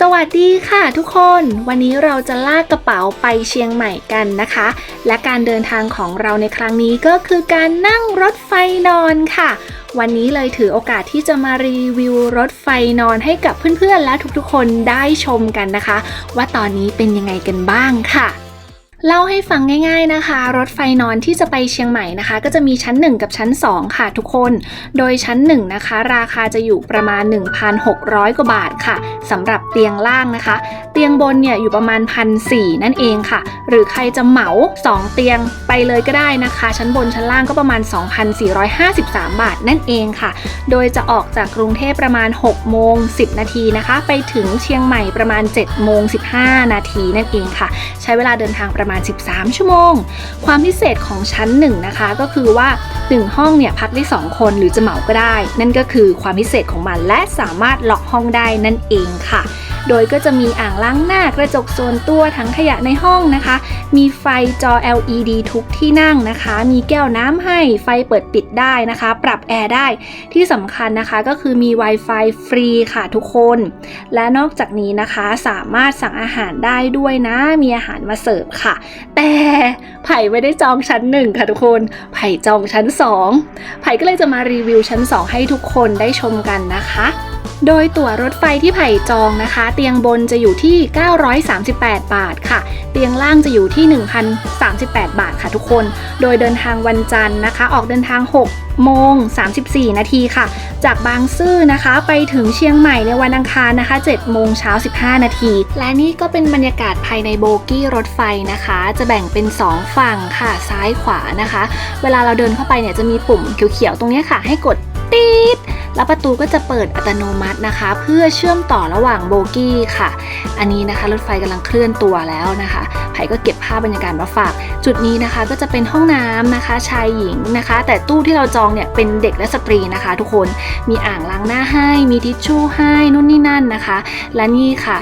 สวัสดีค่ะทุกคนวันนี้เราจะลากกระเป๋าไปเชียงใหม่กันนะคะ และการเดินทางของเราในครั้งนี้ก็คือการนั่งรถไฟนอนค่ะ วันนี้เลยถือโอกาสที่จะมารีวิวรถไฟนอนให้กับเพื่อนๆและทุกๆคนได้ชมกันนะคะ ว่าตอนนี้เป็นยังไงกันบ้างค่ะ เล่าให้ฟังง่ายๆนะคะ รถไฟนอนที่จะไปเชียงใหม่นะคะ ก็จะมีชั้น 1 กับชั้น 2 ค่ะทุกคน โดยชั้น 1 นะคะ ราคาจะอยู่ประมาณ 1,600 กว่าบาทค่ะสำหรับเตียงล่างนะคะ เตียงบนเนี่ยอยู่ประมาณ1,400นั่นเองค่ะ หรือใครจะเหมา 2 เตียงไปเลยก็ได้นะคะ ชั้นบนชั้นล่างก็ประมาณ 2,453 บาทนั่นเองค่ะ โดยจะออกจากกรุงเทพประมาณ6โมง10 นาทีนะคะ ไปถึงเชียงใหม่ประมาณ7โมง15 นาทีนั่นเองค่ะ ใช้เวลาเดินทางประมาณ13 ชั่วโมง ความพิเศษของชั้น 1 นะคะ ก็คือว่า 1 ห้องเนี่ยพักได้ 2 คนหรือจะเหมาก็ได้ นั่นก็คือความพิเศษของมันและสามารถล็อกห้องได้นั่นเองค่ะ โดยก็จะมีอ่างล้างหน้ากระจกโซนตัวทั้งขยะในห้องนะคะ มีไฟจอ LED ทุกที่นั่งนะคะ มีแก้วน้ำให้ไฟเปิดปิดได้นะคะ ปรับแอร์ได้ที่สำคัญนะคะก็คือมี Wi-Fi ฟรีค่ะทุกคน และนอกจากนี้นะคะสามารถสั่งอาหารได้ด้วยนะ มีอาหารมาเสิร์ฟค่ะ แต่ไผ่ไม่ได้จองชั้นหนึ่งค่ะทุกคน ไผ่จองชั้น2ไผ่ก็เลยจะมารีวิวชั้น2ให้ทุกคนได้ชมกันนะคะ โดยตั๋วรถไฟที่ไผ่จองนะคะ เตียงบนจะอยู่ที่ 938 บาทค่ะ เตียงล่างจะอยู่ที่ 1,038 บาทค่ะทุกคน โดยเดินทางวันจันทร์นะคะ ออกเดินทาง 6 โมง 34 นาทีค่ะ จากบางซื่อนะคะไปถึงเชียงใหม่ในวันอังคารนะคะ 7 โมงเช้า 15 นาที และนี่ก็เป็นบรรยากาศภายในโบกี้รถไฟนะคะ จะแบ่งเป็น 2 ฝั่งค่ะซ้ายขวานะคะ เวลาเราเดินเข้าไปเนี่ยจะมีปุ่มเขียวๆตรงนี้ค่ะ ให้กดตีด แล้วประตูก็จะเปิดอัตโนมัตินะคะ เพื่อเชื่อมต่อระหว่างโบกี้ค่ะ อันนี้นะคะรถไฟกำลังเคลื่อนตัวแล้วนะคะไผ่ก็เก็บภาพบรรยากาศมาฝาก จุดนี้นะคะก็จะเป็นห้องน้ำนะคะ ชายหญิงนะคะ แต่ตู้ที่เราจองเนี่ยเป็นเด็กและสตรีนะคะ ทุกคนมีอ่างล้างหน้าให้ มีทิชชู่ให้นู่นนี่นั่นนะคะ และนี่ค่ะ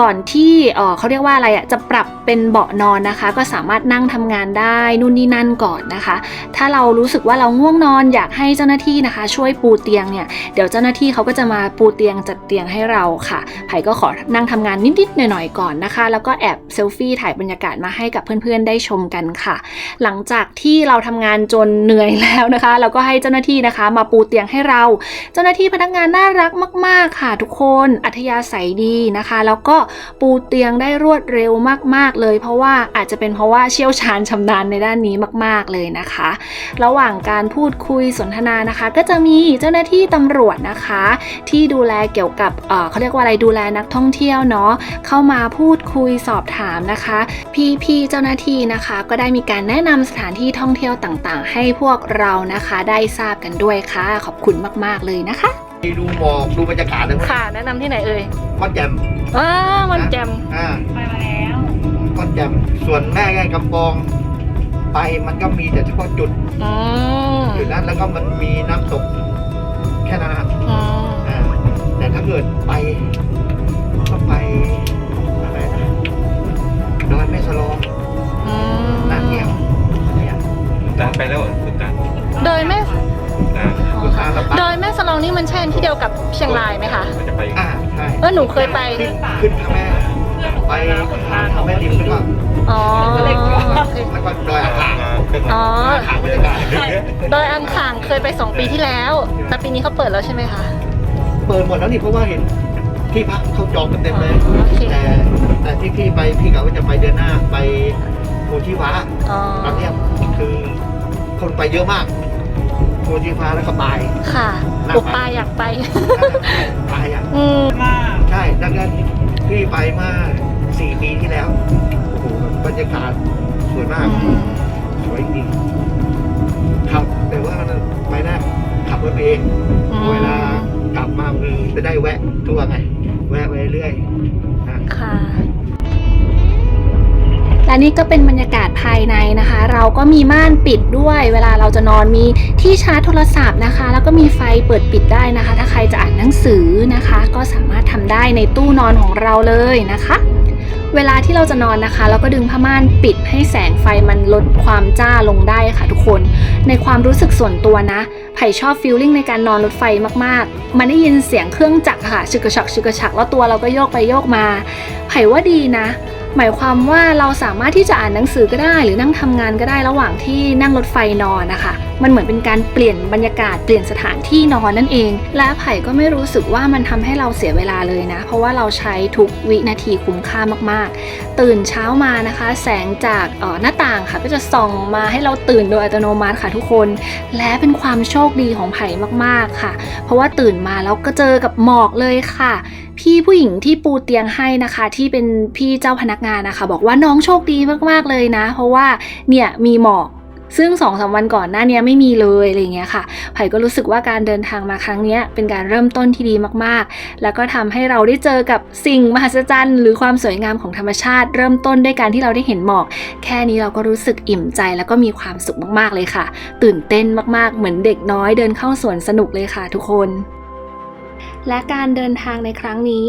ก่อนที่เขาเรียกว่าอะไรอะจะปรับเป็นเบาะนอนนะคะ ก็สามารถนั่งทำงานได้นู่นนี่นั่นก่อนนะคะ ถ้าเรารู้สึกว่าเราง่วงนอนอยากให้เจ้าหน้าที่นะคะ ช่วยปูเตียงเนี่ยเดี๋ยวเจ้าหน้าที่เขาก็จะมาปูเตียงจัดเตียงให้เราค่ะไผ่ก็ขอนั่งทำงานนิดๆหน่อยๆก่อนนะคะ แล้วก็แอบเซลฟี่ถ่ายบรรยากาศมาให้กับเพื่อนๆได้ชมกันค่ะ หลังจากที่เราทำงานจนเหนื่อยแล้วนะคะ เราก็ให้เจ้าหน้าที่นะคะ มาปูเตียงให้เรา เจ้าหน้าที่พนักงานน่ารักมาก ๆค่ะ ทุกคนอัธยาศัยดีนะคะ แล้วก็ปูเตียงได้รวดเร็วมาก ๆ เลย เพราะว่าอาจจะเป็นเพราะว่าเชี่ยวชาญชำนาญในด้านนี้มาก ๆ เลยนะคะ ระหว่างการพูดคุยสนทนานะคะ ก็จะมีเจ้าหน้าที่ตำรวจนะคะ ที่ดูแลเกี่ยวกับเเขาเรียกว่าอะไรดูแลนักท่องเที่ยวเนาะเข้ามาพูดคุยสอบถามนะคะ พี่ๆเจ้าหน้าที่นะคะ ก็ได้มีการแนะนำสถานที่ท่องเที่ยวต่างๆ ให้พวกเรานะคะได้ทราบกันด้วยค่ะ ขอบคุณมาก ๆ เลยนะคะ ดูหมอกดูบรรยากาศเลยค่ะ แนะนำที่ไหนเอ่ยม่อนแจ่มอ่ามันแจมอ่าไปมาแล้วม่อนแจ่มส่วนแม่แก่กำปอง ไปมันก็มีแต่เฉพาะจุดอืมจุดนั้นแล้วก็มันมีน้ำตกแค่นั้นนะครับอืมอ่าแต่ถ้าเกิดไป นี่มันใช่ที่เดียวกับเชียงรายไหมคะมันจะไปอ่าใช่เออหนูเคยไป ขึ้นขึ้นทางแม่ไปทางทางแม่ริมแล้วก็อ๋อโอเคแล้วก็ดอยอ่างขางอ๋อ ขางบรรยากาศโดยอันข่างเคยไปสองปีที่แล้ว แต่ปีนี้เขาเปิดแล้วใช่ไหมคะ เปิดหมดแล้วนี่เพราะว่าเห็นที่พักเขาจองกันเต็มเลยโอเค แต่แต่ที่พี่ไปพี่กะว่าจะไปเดือนหน้าไปภูชีฟ้าอ๋อ ตอนเนี้ยคือคนไปเยอะมากภูชีฟ้าแล้วก็ปลาย ค่ะ ปุปาอยากไปปลายอะอืมมาก ใช่ดังนั้นพี่ไปเมื่อสี่ปีที่แล้ว โอ้โหบรรยากาศสวยมาก สวยจริงครับแต่ว่าไปหน้าขับรถไปเอง เวลากลับมาคือจะได้แวะทั่วไง แวะไปเรื่อยอะค่ะและ นี่ก็เป็นบรรยากาศภายในนะคะ เราก็มีม่านปิดด้วย เวลาเราจะนอนมีที่ชาร์จโทรศัพท์นะคะ แล้วก็มีไฟเปิดปิดได้นะคะ ถ้าใครจะอ่านหนังสือนะคะ ก็สามารถทำได้ในตู้นอนของเราเลยนะคะเวลาที่เราจะนอนนะคะ เราก็ดึงผ้าม่านปิดให้แสงไฟมันลดความจ้าลงได้ค่ะทุกคน ในความรู้สึกส่วนตัวนะไผ่ชอบฟีลลิ่งในการนอนรถไฟมากๆ มันได้ยินเสียงเครื่องจักรค่ะชึกกระฉักชึกกระฉักแล้วตัวเราก็โยกไปโยกมาไผ่ว่าดีนะ หมายความว่าเราสามารถที่จะอ่านหนังสือก็ได้ หรือนั่งทำงานก็ได้ระหว่างที่นั่งรถไฟนอนนะคะ มันเหมือนเป็นการเปลี่ยนบรรยากาศเปลี่ยนสถานที่นอนนั่นเอง และไผ่ก็ไม่รู้สึกว่ามันทำให้เราเสียเวลาเลยนะ เพราะว่าเราใช้ทุกวินาทีคุ้มค่ามากๆ ตื่นเช้ามานะคะ แสงจากออหน้าต่างค่ะ ก็จะส่องมาให้เราตื่นโดยอัตโนมัติค่ะทุกคน และเป็นความโชคดีของไผ่มากๆค่ะ เพราะว่าตื่นมาแล้วก็เจอกับหมอกเลยค่ะ พี่ผู้หญิงที่ปูเตียงให้นะคะ ที่เป็นพี่เจ้าพนักงานนะคะ บอกว่าน้องโชคดีมากๆเลยนะ เพราะว่าเนี่ยมีหมอกซึ่งสองสามวันก่อนหน้านี้ไม่มีเลยอะไรเงี้ยค่ะไผ่ก็รู้สึกว่าการเดินทางมาครั้งนี้เป็นการเริ่มต้นที่ดีมากๆ แล้วก็ทำให้เราได้เจอกับสิ่งมหัศจรรย์ หรือความสวยงามของธรรมชาติ เริ่มต้นด้วยการที่เราได้เห็นหมอก แค่นี้เราก็รู้สึกอิ่มใจ แล้วก็มีความสุขมากๆเลยค่ะ ตื่นเต้นมากๆ เหมือนเด็กน้อยเดินเข้าสวนสนุกเลยค่ะ ทุกคน และการเดินทางในครั้งนี้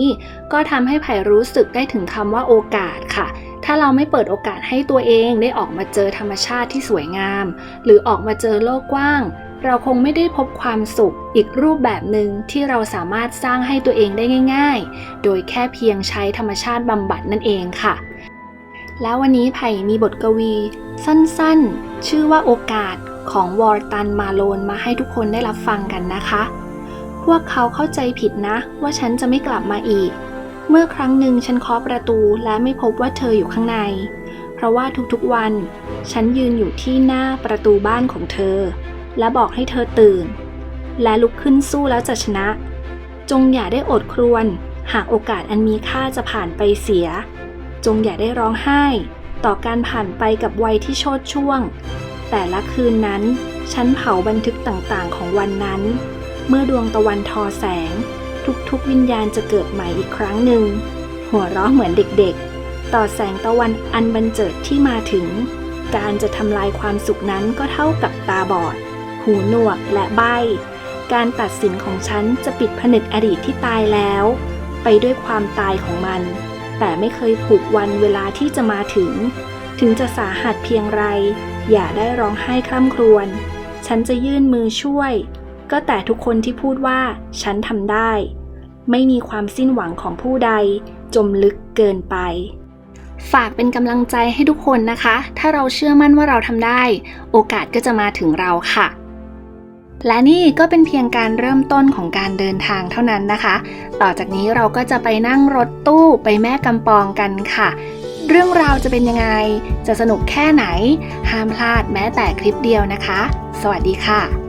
ก็ทำให้ไผ่รู้สึกได้ถึงคำว่าโอกาสค่ะ ถ้าเราไม่เปิดโอกาสให้ตัวเองได้ออกมาเจอธรรมชาติที่สวยงาม หรือออกมาเจอโลกกว้าง เราคงไม่ได้พบความสุขอีกรูปแบบหนึ่งที่เราสามารถสร้างให้ตัวเองได้ง่าย ๆ โดยแค่เพียงใช้ธรรมชาติบำบัดนั่นเองค่ะแล้ววันนี้ไผ่มีบทกวี สั้นๆ ชื่อว่าโอกาสของวอร์ตันมาโลนมาให้ทุกคนได้รับฟังกันนะคะ วกเขาเข้าใจผิดนะ ว่าฉันจะไม่กลับมาอีก เมื่อครั้งหนึ่งฉันเคาะประตูและไม่พบว่าเธออยู่ข้างใน เพราะว่าทุกๆวัน ฉันยืนอยู่ที่หน้าประตูบ้านของเธอ และบอกให้เธอตื่น และลุกขึ้นสู้แล้วจะชนะ จงอย่าได้อดครวญหากโอกาสอันมีค่าจะผ่านไปเสีย จงอย่าได้ร้องไห้ ต่อการผ่านไปกับวัยที่โชดช่วง แต่ละคืนนั้น ฉันเผาบันทึกต่างๆ ของวันนั้น เมื่อดวงตะวันทอแสง ทุกๆวิญญาณจะเกิดใหม่อีกครั้งหนึ่ง หัวเราะเหมือนเด็กๆ ต่อแสงตะวันอันบันเจิดที่มาถึง การจะทำลายความสุขนั้นก็เท่ากับตาบอด หูหนวกและใบ การตัดสินของฉันจะปิดผนึกอดีตที่ตายแล้ว ไปด้วยความตายของมัน แต่ไม่เคยผูกวันเวลาที่จะมาถึง ถึงจะสาหัสเพียงไร อย่าได้ร้องไห้คร่ำครวญฉันจะยื่นมือช่วย ก็แต่ทุกคนที่พูดว่า ฉันทำได้ ไม่มีความสิ้นหวังของผู้ใด จมลึกเกินไป ฝากเป็นกำลังใจให้ทุกคนนะคะ ถ้าเราเชื่อมั่นว่าเราทำได้ โอกาสก็จะมาถึงเราค่ะและนี่ก็เป็นเพียงการเริ่มต้นของการเดินทางเท่านั้นนะคะ ต่อจากนี้เราก็จะไปนั่งรถตู้ไปแม่กำปองกันค่ะ เรื่องราวจะเป็นยังไง จะสนุกแค่ไหน ห้ามพลาดแม้แต่คลิปเดียวนะคะ สวัสดีค่ะ